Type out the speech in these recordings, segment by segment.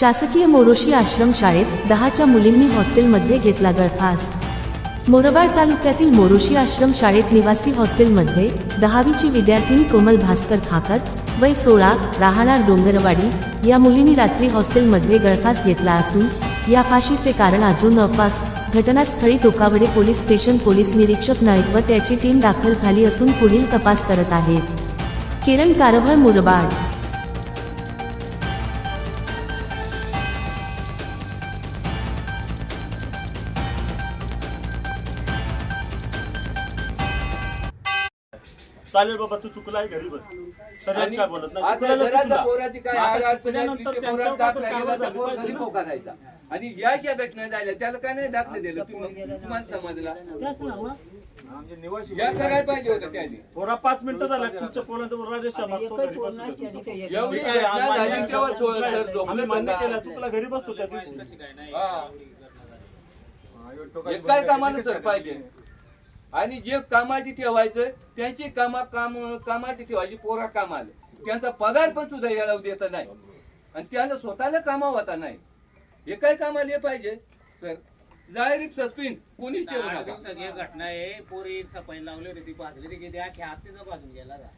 शासकीय मोरोशी आश्रम शाळेत दहाच्या मुलींनी हॉस्टेलमध्ये घेतला गळफास. मोरबाड तालुक्यातील मोरोशी आश्रम शाळेत निवासी हॉस्टेलमध्ये दहावीची विद्यार्थिनी कोमल भास्कर खाकर वय सोळा राहणार डोंगरवाडी या मुलींनी रात्री हॉस्टेलमध्ये गळफास घेतला असून या फाशीचे कारण अजून अफास. घटनास्थळी टोकावडे पोलीस स्टेशन पोलीस निरीक्षक नाईक व त्याची टीम दाखल झाली असून पुढील तपास करत आहेत. किरण कारवळ मुरबाड चालेल बाबा तू चुकलाय घरी बस तर काय बोलत नाही आता चुकलेलं घरात चुकला. पोराची काय आता आड अडचण आहे, चुकल्यानंतर तिथे त्यांच्यावर पोरात काहीतरी दाखला कारवाई गेला तर झाली पोर पाहिजे घरी ना. पोका जायचा आणि या ज्या घटना झाल्या त्याला काय नाही दाखले दिलं तुम्ही तुम्हाला समजला ना, मग. या करायला पाहिजे होतं त्यांनी पोरा पाच मिनिटं झाला पुढच्या पोरांचा राजेश मागतो घरी बसतो. एवढी काय, घटना आम्ही झाली मान्य तेव्हा केलं, सो- चुकलाय. सर झोपलं आम्ही मान्य होतं केलं का? चुकला घरी बसतो त्या दिवशी हा. हे काय कामाला सर पाहिजे आणि जे कामाची ठेवायचं त्यांची कामा काम कामाची ठेवायची पोरा कामाला. त्यांचा पगार पण सुद्धा येळाव देत नाही. आणि त्यांना स्वतःला कामावता नाही. हे काय कामाला हे पाहिजे? सर डायरेक्ट सस्पेंड कोणीच ठेवू नका. दिवसाची घटना आहे. पोरी सफाई लावली होती ती पाजली ती किती अख्या हातीचा भाजून गेला का?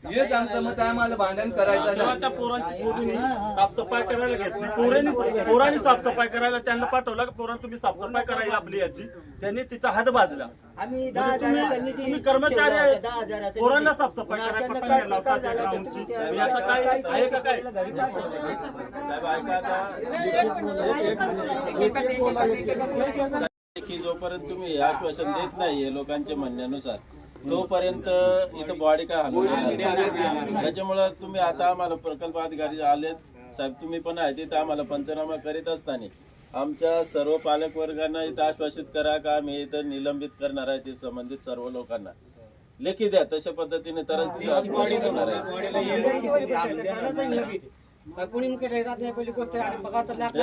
हेच आमचं मत आहे, आम्हाला भांडण करायचं नाही पोरांची पोरीने साफसफाई करायला घेतली पोरांनी पोरांनी साफसफाई करायला त्यांना पाठवलं की पोरांनी तुम्ही साफसफाई करायची आपली याची त्यांनी तिचा हात बांधला आम्ही दहा म्हणजे तुम्ही- हजाराचा निधी तुम्ही कर्मचारी ठेवला आहेत. होता, दहा हजाराचा पोरांना निधी. साफसफाई पुन्हा करायला पटकन काय त्या झाला, याचं काय आहे का काय घरी पाठवलं. की जोपर्यंत तुम्ही हे आश्वासन देत नाहीये लोकांच्या म्हणण्यानुसार तोपर्यंत इथं बॉडी काय. त्याच्यामुळं तुम्ही आता आम्हाला प्रकल्प अधिकारी आलेत. साहेब तुम्ही पण आहे तिथं आम्हाला पंचनामा करीत असताना. आमच्या सर्व पालक वर्गांना इथं आश्वासित करा का आम्ही इथं निलंबित करणार आहे ते संबंधित सर्व लोकांना. लेखी द्या तशा पद्धतीने तरच बॉडी होणार आहे.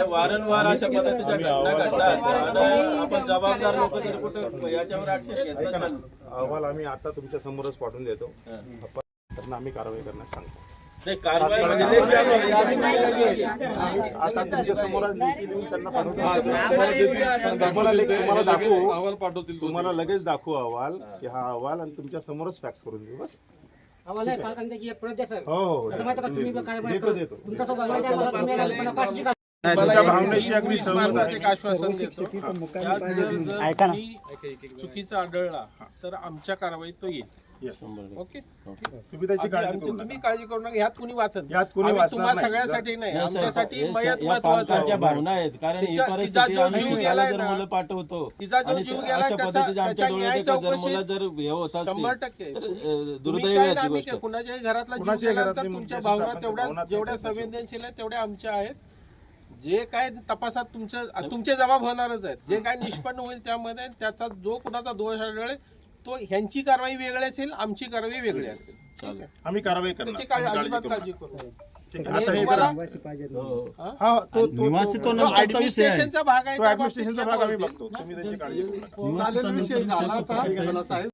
वारंवार अशा पद्धतीच्या घटना घडतात. आणि आपण जबाबदार लोक जर कुठं याच्यावर ऍक्शन घेत नसाल. अहवाल आम्ही आता तुमच्या समोरच पाठवून देतो. हं. त्यांना आम्ही कारवाई करण्यास सांगतो. नाही कारवाई म्हणजे. आता तुमच्यासमोर त्यांना पाठवतो. दाखवू. अहवाल पाठवतील तुम्हाला लगेच दाखवू अहवाल की हा अहवाल आणि तुमच्या समोरच फॅक्स करून देऊ. बस. आम्हाला पालकांची एक प्रत द्या, सर. हो हो आता माहिती आहे का, तुम्ही काय म्हणता? देतो देतो. तुमचा तो बंगला आहे, आम्हाला तुम्ही आम्हाला पाठची का? तुमच्या भावनेशी अगदी सहमत आहे. एक आश्वासन देतो? त्यात जर जर कोणी चुकीचा आढळला तर आमच्या कारवाईत तो येईल. Yes. ओके तुम्ही त्याची आम्ही- काळजी आमची करू तुम्ही नका. काळजी करू नका. ह्यात कुणी वाचत यात कुणी आम्ही वाचणार तुम्हा नाही. सगळ्यासाठी नाही सर- आमच्यासाठी मयत सर- या महत्वाचं पालकांच्या आहे. भावना आहेत. कारण ही तिचा- तिचा परिस्थिती जो आम्ही जीव शिकायला गेलाय जर ना, मुलं पाठवतो तिचा जो आणि जीव ते गेलाय अशा त्याचा- पद्धतीच्या आमच्या त्याच्या डोळ्यात न्याय येतं, जर चौकशी- मुलं जर हे होत शंभर असतील टक्के. तर अ, तुम्ही दुर्दैवी काय आहे ती गोष्ट. कुणाच्याही घरातला जीव कुणाच्याही गेला घरातली तर मुलगी तुमच्या तर भावना तेवढ्या जेवढ्या त्याच्यात संवेदनशील आहेत तेवढ्या आमच्या आहेत. जे काय तपासात तुमचं तुमचे जबाब होणारच आहेत. जे काय निष्पन्न होईल त्यामध्ये त्याचा जो कुणाचा दोष आढळेल तो ह्यांची कारवाई वेगळी असेल आमची कारवाई वेगळी असेल. आहे? आम्ही कारवाई करणार. त्याची काय अजिबात काळजी करू. आता हे करा. हा? हा? तो तो- निवासी तो तो नंतरचा विषय आहे. ऍडमिनिस्ट्रेशनचा भाग आहे तो त्या ऍडमिनिस्ट्रेशनचा बाबतीत भाग आम्ही त्या बघतो. तुम्ही त्याची काळजी करू नका. तो विषय आहे.